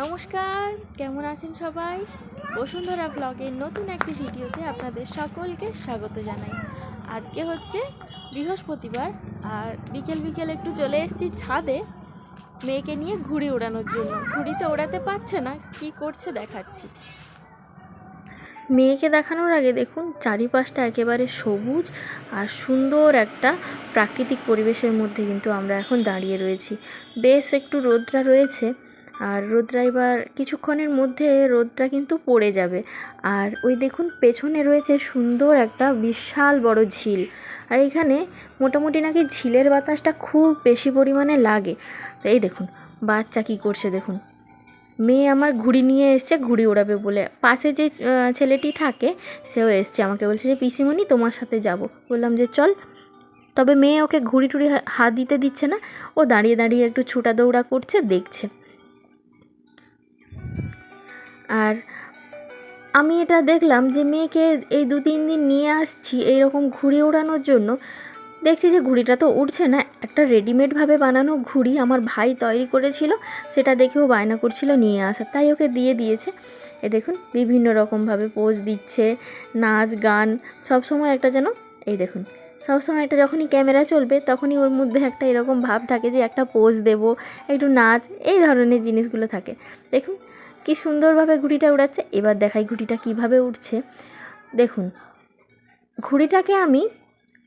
নমস্কার, কেমন আছেন সবাই? বসুন্ধরা ব্লগের নতুন একটি ভিডিওতে আপনাদের সকলকে স্বাগত জানাই। আজকে হচ্ছে বৃহস্পতিবার আর বিকেল বিকেল একটু চলে এসেছি ছাদে মেয়েকে নিয়ে ঘুড়ি ওড়ানোর জন্য। ঘুড়িতে ওড়াতে পারছে না, কি করছে দেখাচ্ছি। মেয়েকে দেখানোর আগে দেখুন, চারিপাশটা একেবারে সবুজ আর সুন্দর একটা প্রাকৃতিক পরিবেশের মধ্যে কিন্তু আমরা এখন দাঁড়িয়ে রয়েছি। বেশ একটু রোদটা রয়েছে আর রোদটা এবার কিছুক্ষণের মধ্যে রোদটা কিন্তু পড়ে যাবে। আর ওই দেখুন, পেছনে রয়েছে সুন্দর একটা বিশাল বড় ঝিল। আর এখানে মোটামুটি নাকি ঝিলের বাতাসটা খুব বেশি পরিমাণে লাগে। তো এই দেখুন, বাচ্চা কী করছে দেখুন। মেয়ে আমার ঘুড়ি নিয়ে এসছে, ঘুড়ি ওড়াবে বলে। পাশে যে ছেলেটি থাকে, সেও এসছে আমাকে বলছে যে, পিসিমণি, তোমার সাথে যাব। বললাম যে, চল। তবে মেয়ে ওকে ঘুড়ি টুড়ি হাত দিতে দিচ্ছে না। ও দাঁড়িয়ে দাঁড়িয়ে একটু ছুটা দৌড়া করছে, দেখছে। আর আমি এটা দেখলাম যে মেয়েকে এই দু তিন দিন নিয়ে আসছি এইরকম ঘুড়ি ওড়ানোর জন্য। দেখছি যে ঘুড়িটা তো উঠছে না, একটা রেডিমেডভাবে বানানো ঘুড়ি আমার ভাই তৈরি করেছিল, সেটা দেখেও বায়না করছিল নিয়ে আসা, তাই ওকে দিয়ে দিয়েছে। এ দেখুন, বিভিন্ন রকমভাবে পোজ দিচ্ছে, নাচ, গান, সব সময় একটা যেন, এই দেখুন সবসময় একটা যখনই ক্যামেরা চলবে তখনই ওর মধ্যে একটা এরকম ভাব থাকে যে একটা পোজ দেব, একটু নাচ, এই ধরনের জিনিসগুলো থাকে। দেখুন কি সুন্দরভাবে ঘুড়িটা উড়াচ্ছে, এবার দেখাই ঘুড়িটা কীভাবে উঠছে দেখুন, ঘুড়িটাকে আমি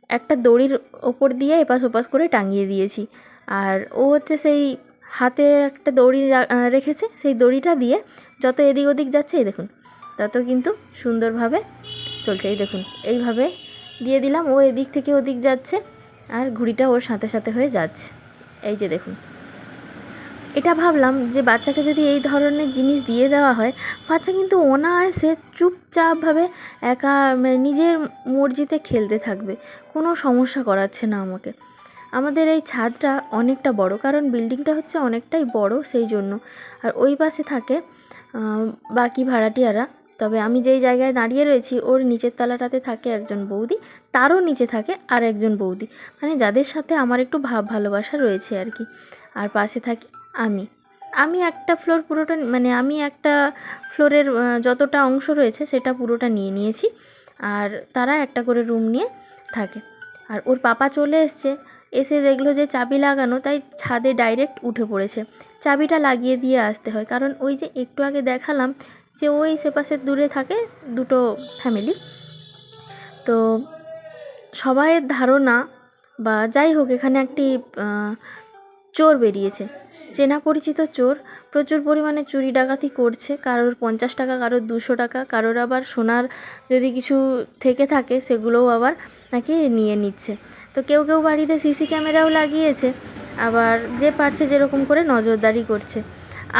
একটা দড়ির ওপর দিয়ে এপাশ ওপাশ করে টাঙিয়ে দিয়েছি। আর ও হচ্ছে সেই হাতে একটা দড়ি রেখেছে, সেই দড়িটা দিয়ে যত এদিক ওদিক যাচ্ছে, এই দেখুন, তত কিন্তু সুন্দরভাবে চলছে। এই দেখুন, এইভাবে দিয়ে দিলাম, ও এদিক থেকে ওদিক যাচ্ছে, আর ঘুড়িটা ওর সাথে সাথে হয়ে যাচ্ছে। এই যে দেখুন এটা ভাবলাম যে বাচ্চাকে যদি এই ধরনের জিনিস দিয়ে দেওয়া হয়, বাচ্চা কিন্তু অনায়াসে চুপচাপভাবে একা মানে নিজের মর্জিতে খেলতে থাকবে। কোনো সমস্যা করাচ্ছে না আমাকে। আমাদের এই ছাদটা অনেকটা বড়, কারণ বিল্ডিংটা হচ্ছে অনেকটাই বড় সেই জন্য। আর ওই পাশে থাকে বাকি ভাড়াটিয়ারা। তবে আমি যেই জায়গায় দাঁড়িয়ে রয়েছি, ওর নিচের তলাটাতে থাকে একজন বৌদি, তারও নিচে থাকে আর একজন বৌদি। মানে যাদের সাথে আমার একটু ভাব ভালোবাসা রয়েছে আর কি। আর পাশে থাকি আমি। আমি একটা ফ্লোর পুরোটা মানে আমি একটা ফ্লোরের যতটা অংশ রয়েছে সেটা পুরোটা নিয়ে নিয়েছি। আর তারা একটা করে রুম নিয়ে থাকে। আর ওর পাপা চলে এসছে। এসে দেখল যে চাবি লাগানো, তাই ছাদে ডাইরেক্ট উঠে পড়েছে। চাবিটা লাগিয়ে দিয়ে আসতে হয়। কারণ ওই যে একটু আগে দেখালাম যে ওই সেপাশের দূরে থাকে দুটো ফ্যামিলি তো সবাইয়ের ধারণা বা যাই হোক এখানে একটি চোর বেরিয়েছে। চেনা পরিচিত চোর প্রচুর পরিমাণে চুরি ডাকাতি করছে। কারোর পঞ্চাশ টাকা, কারোর দুশো টাকা, কারোর আবার সোনার যদি কিছু থেকে থাকে সেগুলোও আবার নাকি নিয়ে নিচ্ছে। তো কেউ কেউ বাড়িতে সিসি ক্যামেরাও লাগিয়েছে, আবার যে পারছে যেরকম করে নজরদারি করছে।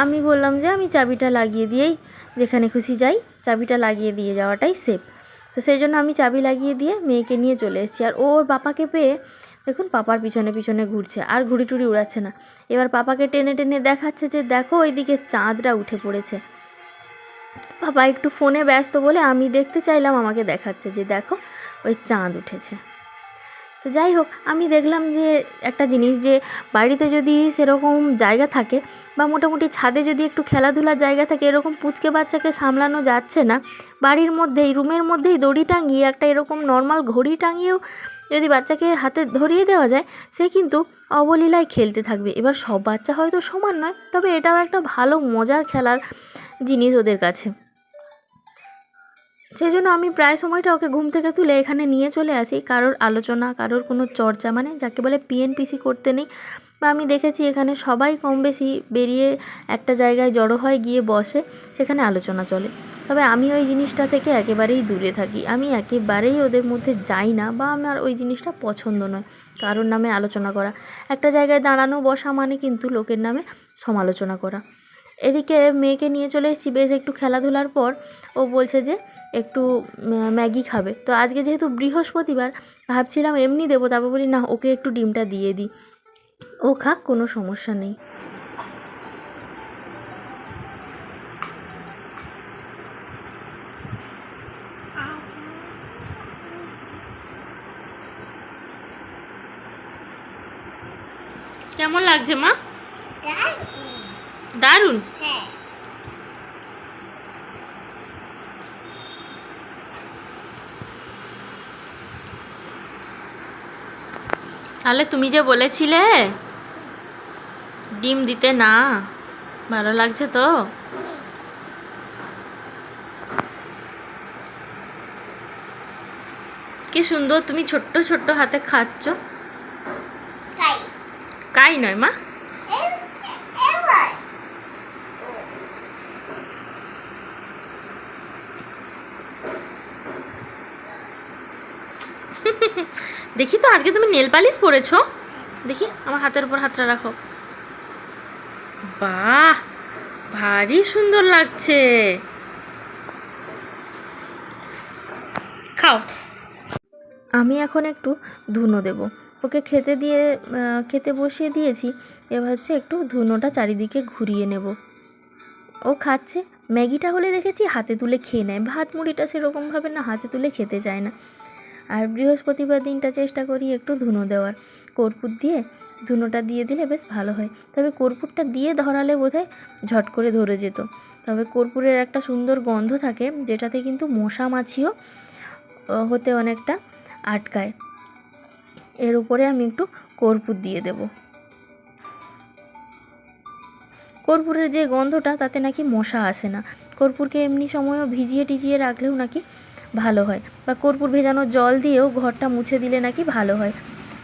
আমি বললাম যে আমি চাবিটা লাগিয়ে দিয়েই যেখানে খুশি যাই, চাবিটা লাগিয়ে দিয়ে যাওয়াটাই সেফ তো সেই জন্য আমি চাবি লাগিয়ে দিয়ে মেয়েকে নিয়ে চলে এসেছি। আর ওর পাপাকে পেয়ে দেখুন, পাপার পিছনে পিছনে ঘুরছে, আর ঘুড়ি টুড়ি উড়াচ্ছে না। এবার পাপাকে টেনে টেনে দেখাচ্ছে যে, দেখো, ওইদিকে চাঁদরা উঠে পড়েছে। পাপা একটু ফোনে ব্যস্ত বলে, আমি দেখতে চাইলাম, আমাকে দেখাচ্ছে যে, দেখো, ওই চাঁদ উঠেছে। তো যাই হোক, আমি দেখলাম যে একটা জিনিস যে বাড়িতে যদি সেরকম জায়গা থাকে বা মোটামুটি ছাদে যদি একটু খেলাধুলার জায়গা থাকে, এরকম পুচকে বাচ্চাকে সামলানো যাচ্ছে না। বাড়ির মধ্যেই, রুমের মধ্যেই দড়ি টাঙিয়ে, একটা এরকম নর্মাল ঘড়ি টাঙিয়েও যদি বাচ্চাকে হাতে ধরিয়ে দেওয়া যায়, সে কিন্তু অবলীলায় খেলতে থাকবে। এবার সব বাচ্চা হয়তো সমান নয়, তবে এটাও একটা ভালো, মজার খেলার জিনিস ওদের কাছে। সেই জন্য আমি প্রায় সময়টা ওকে ঘুম থেকে তুলে এখানে নিয়ে চলে আসি। কারোর আলোচনা, কারোর কোনো চর্চা মানে যাকে বলে পিএনপিসি করতে নেই। বা আমি দেখেছি এখানে সবাই কম বেশি বেরিয়ে একটা জায়গায় জড়ো হয়, গিয়ে বসে, সেখানে আলোচনা চলে। তবে আমি ওই জিনিসটা থেকে একেবারেই দূরে থাকি। আমি একেবারেই ওদের মধ্যে যাই না বা আমার ওই জিনিসটা পছন্দ নয়, কারোর নামে আলোচনা করা। একটা জায়গায় দাঁড়ানো বসা মানে কিন্তু লোকের নামে সমালোচনা করা। এদিকে মেয়েকে নিয়ে চলে এসেছি, বেশ একটু খেলাধুলার পর ও বলছে যে একটু ম্যাগি খাবে। তো আজকে যেহেতু বৃহস্পতিবার ভাবছিলাম এমনি দেবো তারপর বলি না ওকে একটু ডিমটা দিয়ে দিই। ও খাক কোনো সমস্যা নেই। কেমন লাগছে মা? দারুণ? হ্যাঁ। তাহলে তুমি যে বলেছিলে ডিম দিতে না ভালো লাগছে তো? কি সুন্দর তুমি ছোট্ট ছোট্ট হাতে খাচ্ছ? কাই নয় মা এ- এবার দেখি তো, আজকে তুমি নেল পালিশ পরেছো? দেখি, আমার হাতের উপর হাতটা রাখো। বাহ, ভারী সুন্দর লাগছে। খাও। আমি এখন একটু ধুনো দেব। ওকে খেতে দিয়ে খেতে বসিয়ে দিয়েছি। এবার হচ্ছে একটু ধুনোটা চারিদিকে ঘুরিয়ে নেব। ও খাচ্ছে। ম্যাগিটা হলে দেখেছি হাতে তুলে খেয়ে নেয়। ভাত মুড়িটা সেরকমভাবে না, হাতে তুলে খেতে চায় না। আর বৃহস্পতিবার দিনটা চেষ্টা করি একটু ধুনো দেওয়ার। কর্পূর দিয়ে ধুনোটা দিয়ে দিলে বেশ ভালো হয়। তবে কর্পূরটা দিয়ে ধরালে বোধহয় ঝট করে ধরে যেত। তবে কর্পূরের একটা সুন্দর গন্ধ থাকে, যেটাতে কিন্তু মশা মাছিও হতে অনেকটা আটকায়। এর উপরে আমি একটু কর্পূর দিয়ে দেব। কর্পূরের যে গন্ধটা, তাতে নাকি মশা আসে না। কর্পূরকে এমনি সময়ও ভিজিয়ে টিজিয়ে রাখলেও নাকি ভালো হয়। বা কর্পূর ভেজানো জল দিয়েও ঘরটা মুছে দিলে নাকি ভালো হয়।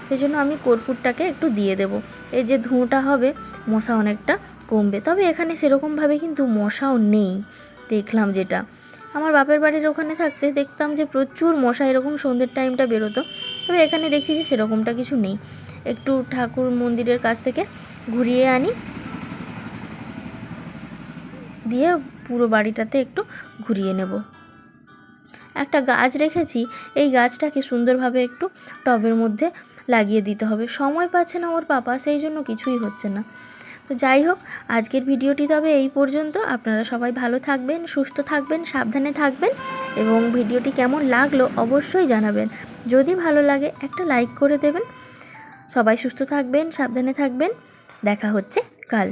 সেই জন্য আমি কর্পূরটাকে একটু দিয়ে দেব। এই যে ধুঁটা হবে, মশা অনেকটা কমবে। তবে এখানে সেরকমভাবে কিন্তু মশাও নেই। দেখলাম যেটা। আমার বাপের বাড়ির ওখানে থাকতে দেখতাম যে প্রচুর মশা, এরকম সন্ধ্যের টাইমটা বেরোতো। তবে এখানে দেখছি যে সেরকমটা কিছু নেই। একটু ঠাকুর মন্দিরের কাছ থেকে ঘুরিয়ে আনি। দিয়ে পুরো বাড়িটাতে একটু ঘুরিয়ে নেব। একটা গাছ রেখেছি, এই গাছটাকে সুন্দরভাবে একটু টবের মধ্যে লাগিয়ে দিতে হবে। সময় পাচ্ছে না ওর পাপা সেই জন্য কিছুই হচ্ছে না। তো যাই হোক, আজকের ভিডিওটি তবে এই পর্যন্ত। আপনারা সবাই ভালো থাকবেন, সুস্থ থাকবেন, সাবধানে থাকবেন এবং ভিডিওটি কেমন লাগল অবশ্যই জানাবেন। যদি ভালো লাগে, একটা লাইক করে দেবেন। সবাই সুস্থ থাকবেন, সাবধানে থাকবেন। দেখা হচ্ছে কাল।